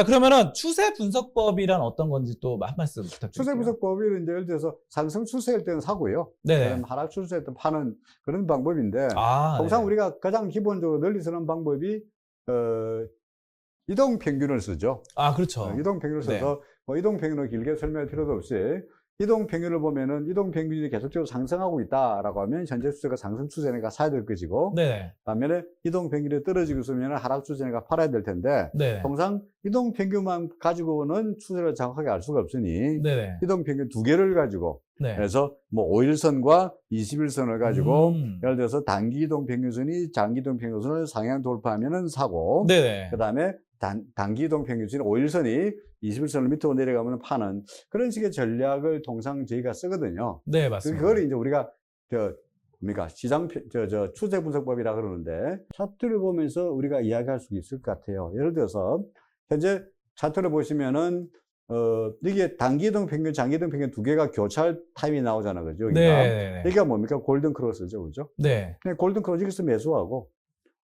자, 그러면은 추세 분석법이란 어떤 건지 또 한 말씀 부탁드릴게요. 추세 분석법이 이제 예를 들어서 상승 추세일 때는 사고요. 네. 하락 추세일 때 파는 그런 방법인데 아, 통상 네. 우리가 가장 기본적으로 널리 쓰는 방법이 어, 이동 평균을 쓰죠. 아, 그렇죠. 어, 이동 평균을 네. 써서 뭐 이동 평균을 길게 설명할 필요도 없이 이동 평균을 보면은 이동 평균이 계속적으로 상승하고 있다라고 하면 현재 추세가 상승 추세니까 사야 될 것이고 네. 반면에 이동 평균이 떨어지고 있으면 하락 추세니까 팔아야 될 텐데 네. 통상 이동 평균만 가지고는 추세를 정확하게 알 수가 없으니 네. 이동 평균 두 개를 가지고 네. 그래서 뭐 5일선과 21선을 가지고 음. 예를 들어서 단기 이동 평균선이 장기 이동 평균선을 상향 돌파하면은 사고 네네. 그다음에 단, 단기 이동 평균선이 5일선이 21선을 밑으로 내려가면 파는 그런 식의 전략을 통상 저희가 쓰거든요. 네, 그- 맞습니다. 그거를 이제 우리가 저 뭡니까 시장 표- 저, 저 추세 분석법이라 그러는데 차트를 보면서 우리가 이야기할 수 있을 것 같아요. 예를 들어서 현재 차트를 보시면은 어 이게 단기 이동 평균, 장기 이동 평균 두 개가 교차할 타임이 나오잖아, 그죠? 여기가. 네. 여기가 뭡니까? 골든 크로스죠, 그죠? 네. 근데 골든 크로스 여기서 매수하고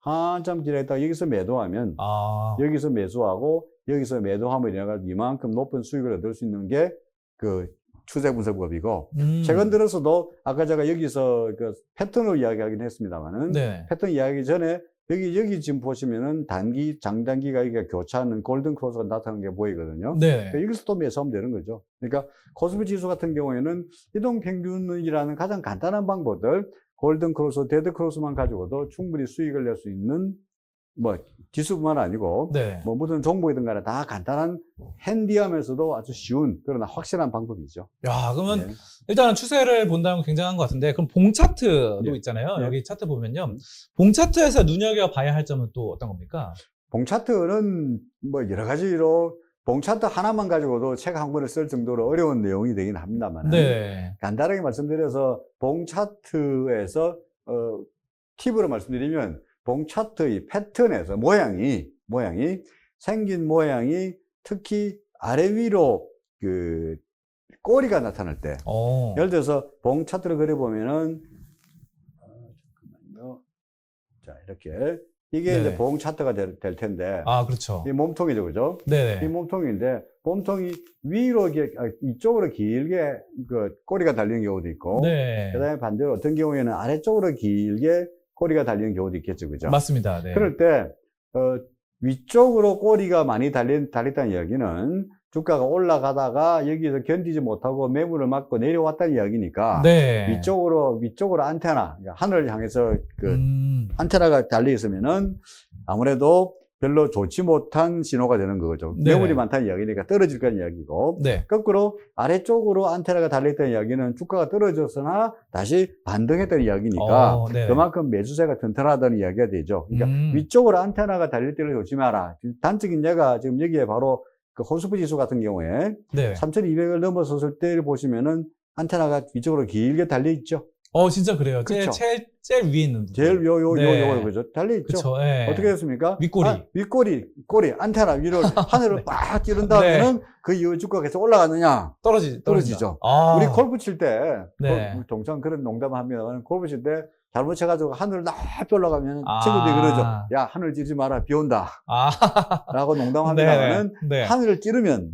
한참 지나있다가 여기서 매도하면 아. 여기서 매수하고 여기서 매도하면 이래가지고 이만큼 높은 수익을 얻을 수 있는 게 그 추세 분석법이고 음. 최근 들어서도 아까 제가 여기서 그 패턴으로 이야기하긴 했습니다만은 네. 패턴 이야기 전에 여기 여기 지금 보시면은 단기 장단기가 이게 교차하는 골든 크로스가 나타나는 게 보이거든요. 네. 그러니까 여기서 또 매수하면 되는 거죠. 그러니까 코스피 지수 같은 경우에는 이동 평균이라는 가장 간단한 방법들 골든 크로스, 데드 크로스만 가지고도 충분히 수익을 낼 수 있는 뭐 지수뿐만 아니고 네. 뭐 무슨 종목이든 간에 다 간단한 핸디하면서도 아주 쉬운 그러나 확실한 방법이죠. 야, 그러면 네. 일단은 추세를 본다는 건 굉장한 것 같은데, 그럼 봉 차트도 예. 있잖아요. 예. 여기 차트 보면요. 봉 차트에서 눈여겨 봐야 할 점은 또 어떤 겁니까? 봉 차트는 뭐 여러 가지로 봉 차트 하나만 가지고도 책 한 권을 쓸 정도로 어려운 내용이 되긴 합니다만 네. 간단하게 말씀드려서 봉 차트에서 어, 팁으로 말씀드리면 봉차트의 패턴에서 모양이 모양이 생긴 모양이 특히 아래 위로 그 꼬리가 나타날 때 어. 예를 들어서 봉차트를 그려보면은 어, 잠깐만요. 자 이렇게 이게 네네. 이제 봉 차트가 될, 될 텐데 아, 그렇죠. 이 몸통이죠, 그죠? 이 네네. 몸통인데 몸통이 위로 이렇게 아, 이쪽으로 길게 그 꼬리가 달리는 경우도 있고 네. 그다음에 반대로 어떤 경우에는 아래쪽으로 길게 꼬리가 달리는 경우도 있겠죠, 그죠? 맞습니다. 네. 그럴 때 어, 위쪽으로 꼬리가 많이 달린, 달렸다는 이야기는 주가가 올라가다가 여기서 견디지 못하고 매물을 맞고 내려왔다는 이야기니까 네. 위쪽으로 위쪽으로 안테나 그러니까 하늘을 향해서 그 음. 안테나가 달려 있으면은 아무래도 별로 좋지 못한 신호가 되는 거죠. 네. 매물이 많다는 이야기니까 떨어질 거는 이야기고 네. 거꾸로 아래쪽으로 안테나가 달려있다는 이야기는 주가가 떨어졌으나 다시 반등했다는 이야기니까 어, 네. 그만큼 매수세가 튼튼하다는 이야기가 되죠. 그러니까 음. 위쪽으로 안테나가 달릴 때를 조심하라. 단적인 예가 지금 여기에 바로 그 호스프 지수 같은 경우에 네. 3200을 넘어섰을 때를 보시면은 안테나가 위쪽으로 길게 달려 있죠. 어, 진짜 그래요. 제일, 그쵸. 제일, 제일 위에 있는. 제일 요, 요, 네. 요, 요, 그죠? 달려 있죠. 그쵸. 네. 어떻게 됐습니까? 윗꼬리. 아, 윗꼬리, 꼬리, 안테나 위로 하늘을 네. 빡 찌른 다음에는 그 이후 주가가 계속 올라가느냐? 떨어지, 떨어지죠. 아. 우리 골프 칠 때, 네. 골- 동창 그런 농담 하면 골프 칠 때 잘못 쳐가지고 하늘 높이 올라가면 아. 친구들이 그러죠. 야, 하늘 찌르지 마라. 비 온다. 아. 라고 농담합니다만은 네. 네. 하늘을 찌르면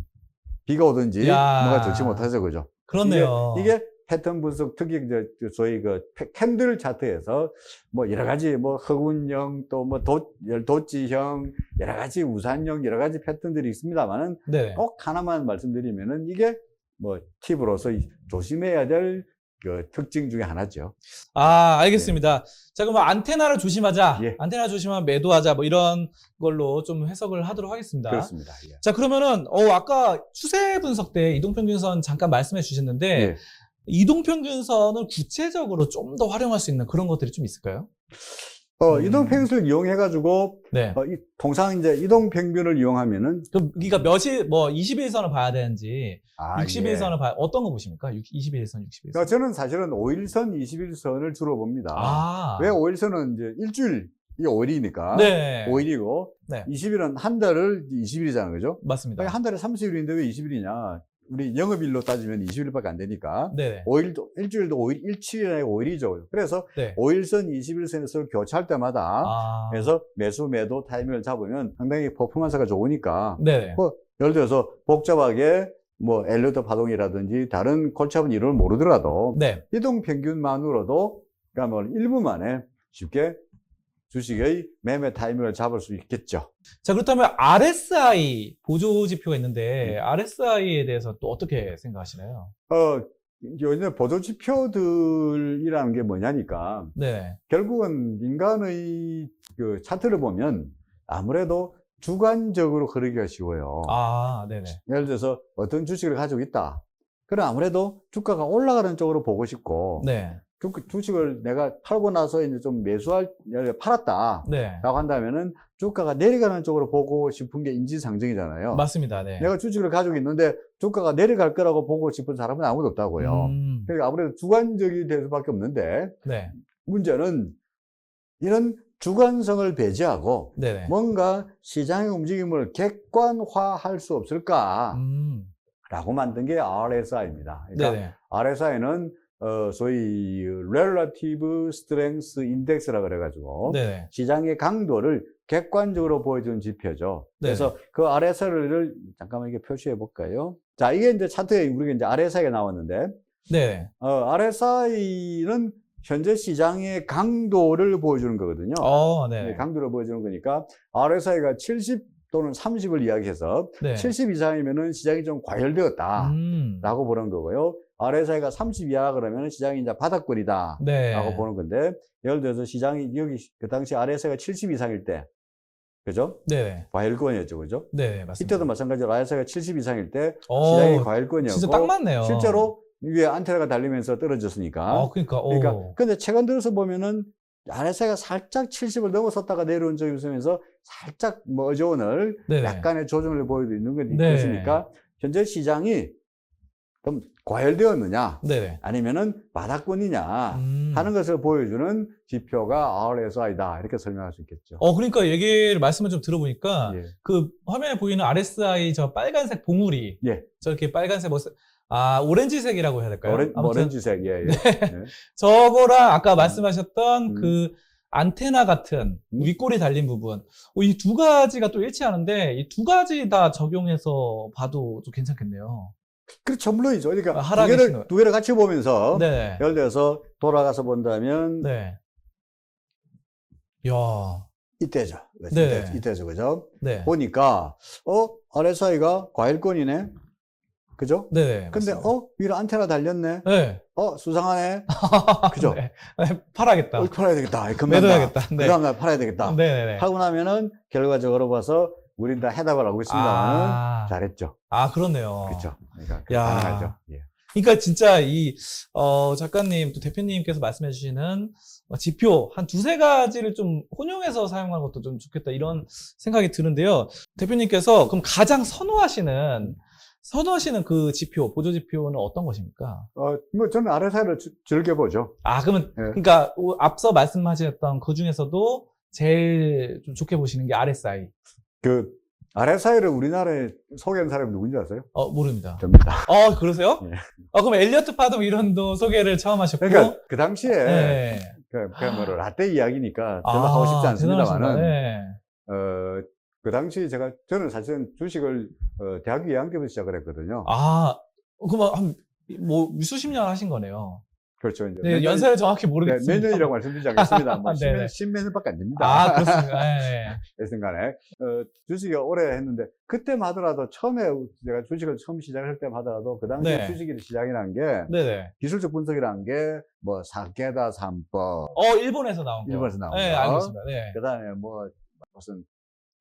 비가 오든지 야. 뭐가 좋지 못하죠. 그죠? 그렇네요. 이게, 이게 패턴 분석 특히 이제 저희 그 패- 캔들 차트에서 뭐 여러 가지 뭐 흑운형 또뭐 도지형 여러 가지 우산형 여러 가지 패턴들이 있습니다만은 네. 꼭 하나만 말씀드리면은 이게 뭐 팁으로서 이- 조심해야 될 그 특징 중에 하나죠. 아, 알겠습니다. 자, 그럼 안테나를 조심하자. 예. 안테나 조심하면 매도하자. 뭐 이런 걸로 좀 해석을 하도록 하겠습니다. 그렇습니다. 예. 자, 그러면은, 어, 아까 추세 분석 때 이동평균선 잠깐 말씀해 주셨는데, 예. 이동평균선을 구체적으로 좀 더 활용할 수 있는 그런 것들이 좀 있을까요? 어, 음. 이동 평균을 이용해가지고 네. 어, 이- 통상 이제 이동 평균을 이용하면은 그럼, 그러니까 몇일, 뭐, 21선을 봐야 되는지, 아, 61선을 봐야, 어떤 거 보십니까? 21선, 61선. 그러니까 저는 사실은 5일선, 21선을 주로 봅니다. 아. 왜 5일선은 이제 일주일, 이게 5일이니까. 네. 5일이고, 네. 20일은 한 달을 20일이잖아요. 그죠? 맞습니다. 한 달에 30일인데 왜 20일이냐. 우리 영업일로 따지면 20일밖에 안 되니까 네네. 5일도 일주일도 5일 17일이 아니고 5일이죠. 그래서 네. 5일선, 21선에서 서로 교차할 때마다 아. 그래서 매수 매도 타이밍을 잡으면 상당히 퍼포먼스가 좋으니까. 뭐 예를 들어서 복잡하게 뭐 엘리어터 파동이라든지 다른 골치 아픈 이론을 모르더라도 네. 이동 평균만으로도 그러니까 뭐 1분 만에 쉽게 주식의 매매 타이밍을 잡을 수 있겠죠. 자, 그렇다면 RSI 보조 지표가 음. 있는데 RSI에 대해서 또 어떻게 생각하시나요? 어, 요즘 보조 지표들이라는 게 뭐냐니까 네. 결국은 인간의 그 차트를 보면 아무래도 주관적으로 흐르기가 쉬워요. 아, 네네. 예를 들어서 어떤 주식을 가지고 있다. 그럼 아무래도 주가가 올라가는 쪽으로 보고 싶고 네. 주, 주식을 내가 팔고 나서 이제 좀 매수할 예를 들어 팔았다. 네. 라고 한다면은 주가가 내려가는 쪽으로 보고 싶은 게 인지상정이잖아요. 맞습니다. 네. 내가 주식을 가지고 있는데 주가가 내려갈 거라고 보고 싶은 사람은 아무도 없다고요. 음, 그러니까 아무래도 주관적이 될 수밖에 없는데 네. 문제는 이런 주관성을 배제하고 네네. 뭔가 시장의 움직임을 객관화할 수 없을까? 음, 라고 만든 게 RSI입니다. 그러니까 네네. RSI는 어, 소위 Relative Strength Index라 그래가지고 네네. 시장의 강도를 객관적으로 보여주는 지표죠. 네. 그래서 그 RSI를 잠깐만 이게 표시해 볼까요? 자, 이게 이제 차트에 우리가 이제 RSI가 나왔는데, 네. 어, RSI는 현재 시장의 강도를 보여주는 거거든요. 어, 네, 네. 강도를 보여주는 거니까 RSI가 70 또는 30을 이야기해서 네. 70 이상이면은 시장이 좀 과열되었다. 음, 라고 보는 거고요. RSI가 30 이하 그러면 시장이 이제 바닥권이다. 네. 라고 보는 건데, 예를 들어서 시장이 여기 그 당시 RSI가 70 이상일 때, 그죠? 네네. 과열권이었죠, 그죠? 네, 맞습니다. 이때도 마찬가지로 RSI가 70 이상일 때 어, 시장이 과열권이었고, 진짜 딱 맞네요. 실제로 위에 안테나가 달리면서 떨어졌으니까. 어, 그러니까. 오. 그러니까, 근데 최근 들어서 보면은 RSI가 살짝 70을 넘어섰다가 내려온 적이 있으면서 살짝 뭐 네네. 약간의 조정을 있는 건 네. 있으니까 현재 시장이 좀 과열되었느냐 네네. 아니면은 바닥권이냐 음. 하는 것을 보여주는 지표가 RSI다 이렇게 설명할 수 있겠죠. 어, 그러니까 얘기를 말씀을 좀 들어보니까 예. 그 화면에 보이는 RSI 저 빨간색 봉우리. 예. 저렇게 빨간색 뭐, 아, 오렌지색이라고 해야 될까요? 오렌, 아무튼 오렌지색, 예, 예. 저거랑 아까 말씀하셨던 음. 그 안테나 같은 음. 윗골이 달린 부분. 이 두 가지가 또 일치하는데 이 두 가지 다 적용해서 봐도 좀 괜찮겠네요. 그렇죠, 물론이죠. 그러니까 아, 두 개를, 신호. 두 개를 같이 보면서 네. 예를 들어서 돌아가서 본다면 네. 야. 이때죠. 그렇죠? 네. 이때, 이때죠, 그죠? 네. 보니까 어 RSI가 과일권이네, 그죠? 네. 근데 맞습니다. 어 위로 안테나 달렸네, 네. 어 수상하네, 그죠? 네. 네, 팔아야겠다. 어, 팔아야 되겠다, 금방 매도해야겠다. 네. 그 다음날 팔아야 되겠다. 네네네. 하고 나면은 결과적으로 봐서 우린 다 해답을 알고 있습니다만 아, 잘했죠. 아, 그렇네요. 그렇죠. 그러니까 야. 가능하죠. 예. 그러니까 진짜 이, 어, 작가님, 또 대표님께서 말씀해 주시는 어, 지표 한 두세 가지를 좀 혼용해서 사용하는 것도 좀 좋겠다 이런 생각이 드는데요. 대표님께서 그럼 가장 선호하시는, 선호하시는 그 지표, 보조 지표는 어떤 것입니까? 어, 뭐 저는 RSI를 즐겨 보죠. 아, 그러면, 예. 그러니까 오- 앞서 말씀하셨던 그 중에서도 제일 좀 좋게 보시는 게 RSI. 그 RSI를 우리나라에 소개한 사람이 누군지 아세요? 어, 모릅니다. 접니다. 어, 그러세요? 예. 어, 그럼 엘리어트 파동 이론도 소개를 처음 하셨고. 그러니까 그 당시에 네. 그, 그 뭐를 라떼 이야기니까 아, 별로 하고 싶지 않습니다만은. 네. 어, 그 당시 제가 저는 사실은 주식을 어, 대학교 2학년 때부터 시작을 했거든요. 아, 그럼 한, 뭐, 수십 년 하신 거네요. 그렇죠. 이제 네, 연세를 정확히 네, 모르겠습니다. 몇 년이라고 말씀드리지 않겠습니다. 뭐 네네. 10년, 10년밖에 안 됩니다. 아, 그렇습니까? 네. 여튼간에 어, 주식을 오래 했는데 그때만 하더라도 처음에 제가 주식을 처음 시작할 때만 하더라도 그 당시에 네. 주식이 시작이라는 게 네네. 기술적 분석이라는 게뭐 사케다 삼법 어, 일본에서 나온 거. 일본에서 나온 네, 거. 알고 있습니다. 네. 그다음에 뭐 무슨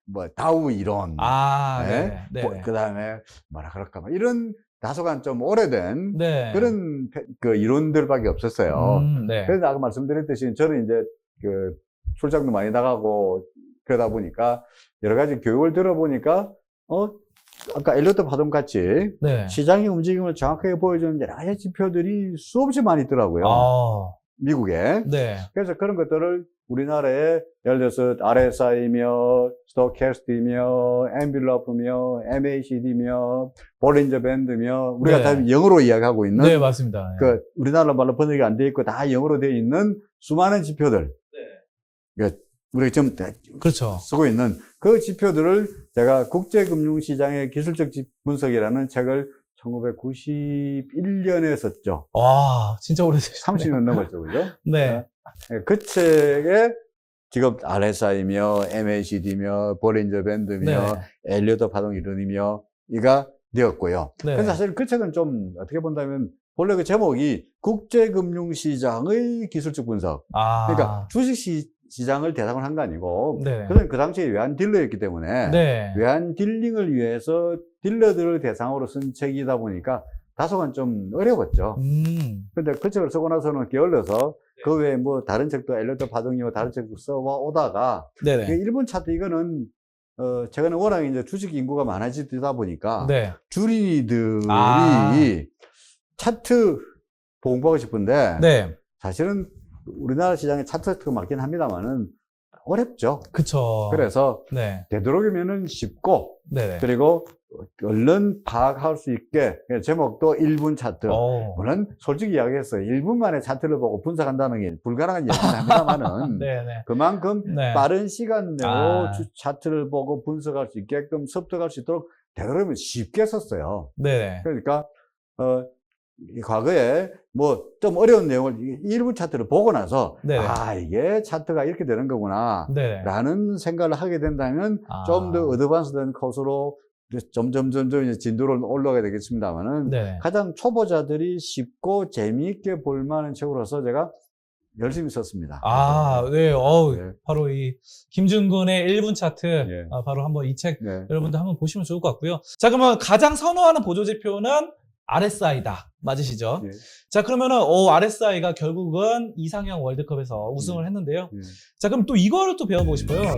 뭐 다우 이론 아, 네. 네. 네. 뭐, 그다음에 뭐라 그럴까 뭐 이런 다소간 좀 오래된 네. 그런 페- 그 이론들밖에 없었어요. 음, 네. 그래서 아까 말씀드렸듯이 저는 이제 그 출장도 많이 나가고 그러다 보니까 여러 가지 교육을 들어보니까 어 아까 엘리어트 파동 같이 네. 시장의 움직임을 정확하게 보여주는 여러 가지 지표들이 수없이 많이 있더라고요. 아, 미국에. 네. 그래서 그런 것들을 우리나라에 예를 들어서 RSI며 스토캐스트며 엠빌러프며 MACD며 볼린저 밴드며 우리가 네. 다 영어로 이야기하고 있는 네, 맞습니다. 그 우리나라 말로 번역이 안 돼 있고 다 영어로 돼 있는 수많은 지표들 우리가 지금 다 그렇죠. 쓰고 있는 그 지표들을 제가 국제금융시장의 기술적 지- 분석이라는 책을 1991년에 썼죠. 와, 진짜 오래되셨네. 30년 넘었죠, 그죠? 네. 예, 그 책에 지금 RSI며 MACD며 볼린저 밴드며 네. 엘리어터 파동 이론이며 이가 되었고요. 네. 근데 사실 그 책은 좀 어떻게 본다면 본래 그 제목이 국제금융시장의 기술적 분석. 아. 그러니까 주식 시 장을 대상으로 한거 아니고 네. 그는 그 당시에 외환 딜러였기 때문에 네. 외환 딜링을 위해서 딜러들을 대상으로 쓴 책이다 보니까 다소간 좀 어려웠죠. 음. 근데 그 책을 쓰고 나서는 게을러서 그 외에 뭐 다른 책도 엘리어터 파동이고 다른 책도 써와 오다가 네네. 그 일본 차트 이거는 어 제가는 워낙 이제 주식 인구가 많아지다 보니까 네. 주린이들이 아. 차트 공부하고 싶은데 네. 사실은 우리나라 시장에 차트가 맞긴 합니다만은 어렵죠. 그쵸. 그래서 네. 되도록이면은 쉽고 네네. 그리고 얼른 파악할 수 있게 제목도 1분 차트. 어. 물론 솔직히 이야기했어요. 1분 만에 차트를 보고 분석한다는 게 불가능한 얘기긴 합니다만은. 그만큼 네. 빠른 시간 내로 아. 주- 차트를 보고 분석할 수 있게끔 습득할 수 있도록 되도록이면 쉽게 썼어요. 네네. 그러니까 어, 이 과거에 뭐 좀 어려운 내용을 1분 차트를 보고 나서 네네. 아 이게 차트가 이렇게 되는 거구나 네네. 라는 생각을 하게 된다면 아. 좀더 어드밴스된 코스로 점점 점점 이제 진도를 올라가게 되겠습니다만은 네네. 가장 초보자들이 쉽고 재미있게 볼 만한 책으로서 제가 열심히 썼습니다. 아, 네. 어우, 네. 바로 이 김준근의 1분 차트. 예. 아, 바로 한번 이책 네. 여러분들 한번 보시면 좋을 것 같고요. 자, 그러면 가장 선호하는 보조 지표는 RSI다. 맞으시죠? 예. 자, 그러면은, 오, RSI가 결국은 이상형 월드컵에서 우승을 예. 했는데요. 예. 자, 그럼 또 이거를 또 배워보고 싶어요.